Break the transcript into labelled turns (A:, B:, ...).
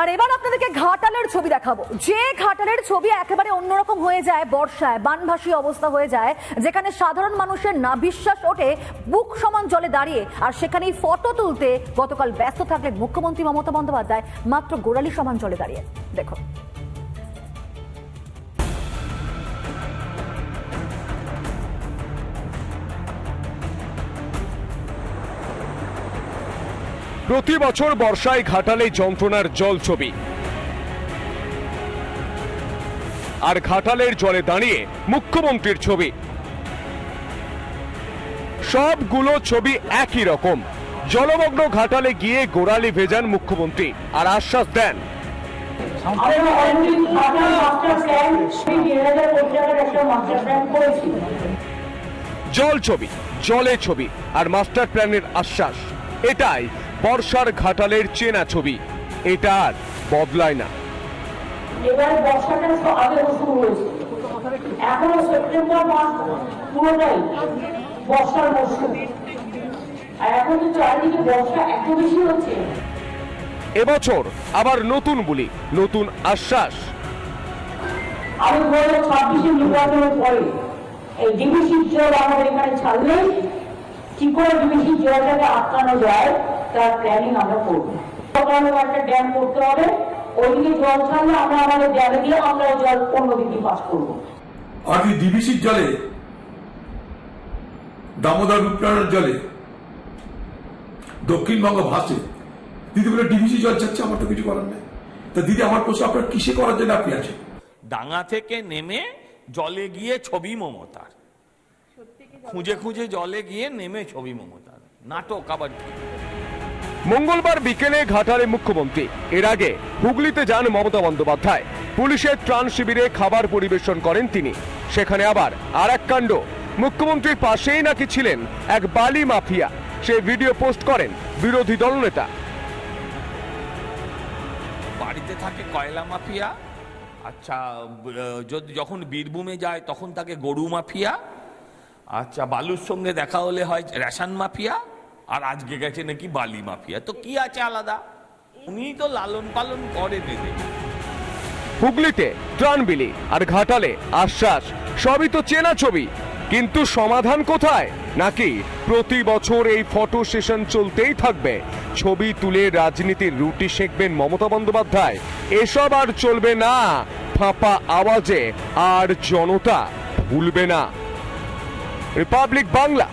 A: আর এবার আপনাদেরকে ঘাটালের ছবি দেখাবো। যে ঘাটালের ছবি একেবারে অন্যরকম হয়ে যায় বর্ষায়, বানভাসী অবস্থা হয়ে যায়, যেখানে সাধারণ মানুষের না বিশ্বাস ওঠে, বুক সমান জলে দাঁড়িয়ে, আর সেখানেই ফটো তুলতে গতকাল ব্যস্ত থাকলেন মুখ্যমন্ত্রী মমতা বন্দ্যোপাধ্যায়, মাত্র গোড়ালি সমান জলে দাঁড়িয়ে। দেখো
B: প্রতি বছর বর্ষায় ঘাটালে যন্ত্রণার জল ছবি। আর ঘাটালের জলে দাঁড়িয়ে মুখ্যমন্ত্রীর ছবি। সবগুলো ছবি একই রকম। জলমগ্ন ঘাটালে গিয়ে গোড়ালি ভেজান মুখ্যমন্ত্রী। আর আশ্বাস দেন। জল ছবি, জলে ছবি, আর মাস্টার প্ল্যানের আশ্বাস। এটাই বর্ষার ঘাটালের চেনা ছবি। এটা আর বদলায় না।
C: এবার বর্ষাটা আগে শুরু হয়েছে। এখনও সেপ্টেম্বর মাস পুরোটাই বর্ষার মরশুম। আর এখন তো চারিদিকে বর্ষা এত বেশি হচ্ছে।
B: এবছর আবার নতুন বলি নতুন আশ্বাস।
C: আমি হাজার ছাব্বিশে নির্বাচনের পরে এই ডিবিসির জল আমাদের এখানে ছাড়লে কি করে ডিবিসির জলটাকে আটকানো যায় তার প্ল্যানিং আমরা করব। সকালে একটা ড্যাম করতে হবে ওইদিকে জল ছাড়লে আমরা আমাদের ড্যামে দিয়ে আমরা ওই জল অন্যদিকে পাস করব।
D: আর যদি ডিবিসির জলে দামোদর রূপনারায়ণ জলে দক্ষিণবঙ্গ ভাসে। দিদি বলে ডিবিসি জল চাচ্ছে আমার তো কিছু করার নেই। তা দিদি আমার প্রশ্ন আপনার কিসে করার জন্য আপনি আছেন?
E: ডাঙা থেকে নেমে জলে গিয়ে ছবি মমতার। খুঁজে খুঁজে জলে গিয়ে নেমে ছবি মমতার। নাটক আবার কি?
B: মঙ্গলবার বিকেলে ঘাটালে মুখ্যমন্ত্রী। এর আগে হুগলিতে যান মমতা বন্দ্যোপাধ্যায়। পুলিশের ত্রাণ শিবিরে খাবার পরিবেশন করেন তিনি। সেখানে আবার আর এক কাণ্ড। মুখ্যমন্ত্রীর পাশেই নাকি ছিলেন এক বালি মাফিয়া। সে ভিডিও পোস্ট করেন বিরোধী দলনেতা।
E: বাড়িতে থাকে কয়লা মাফিয়া। আচ্ছা যখন বীরভূমে যায় তখন তাকে গরু মাফিয়া। আচ্ছা বালুর সঙ্গে দেখা হলে হয় রেশন মাফিয়া। আর আজকে গেছে নাকি বালি মাফিয়া। তো কি আছে আলাদা? উনি তো লালন পালন করে এদের
B: হুগলিতে ত্রাণ বিলি আর ঘাটালে আশ্বাস, সবই তো চেনা ছবি। কিন্তু সমাধান কোথায়? নাকি প্রতি বছর এই ফটো সেশন চলতেই থাকবে? ছবি তুলে রাজনীতির রুটি সেঁকবেন মমতা বন্দ্যোপাধ্যায়। এসব আর চলবে না। ফাঁপা আওয়াজে আর জনতা ভুলবে না। রিপাবলিক বাংলা।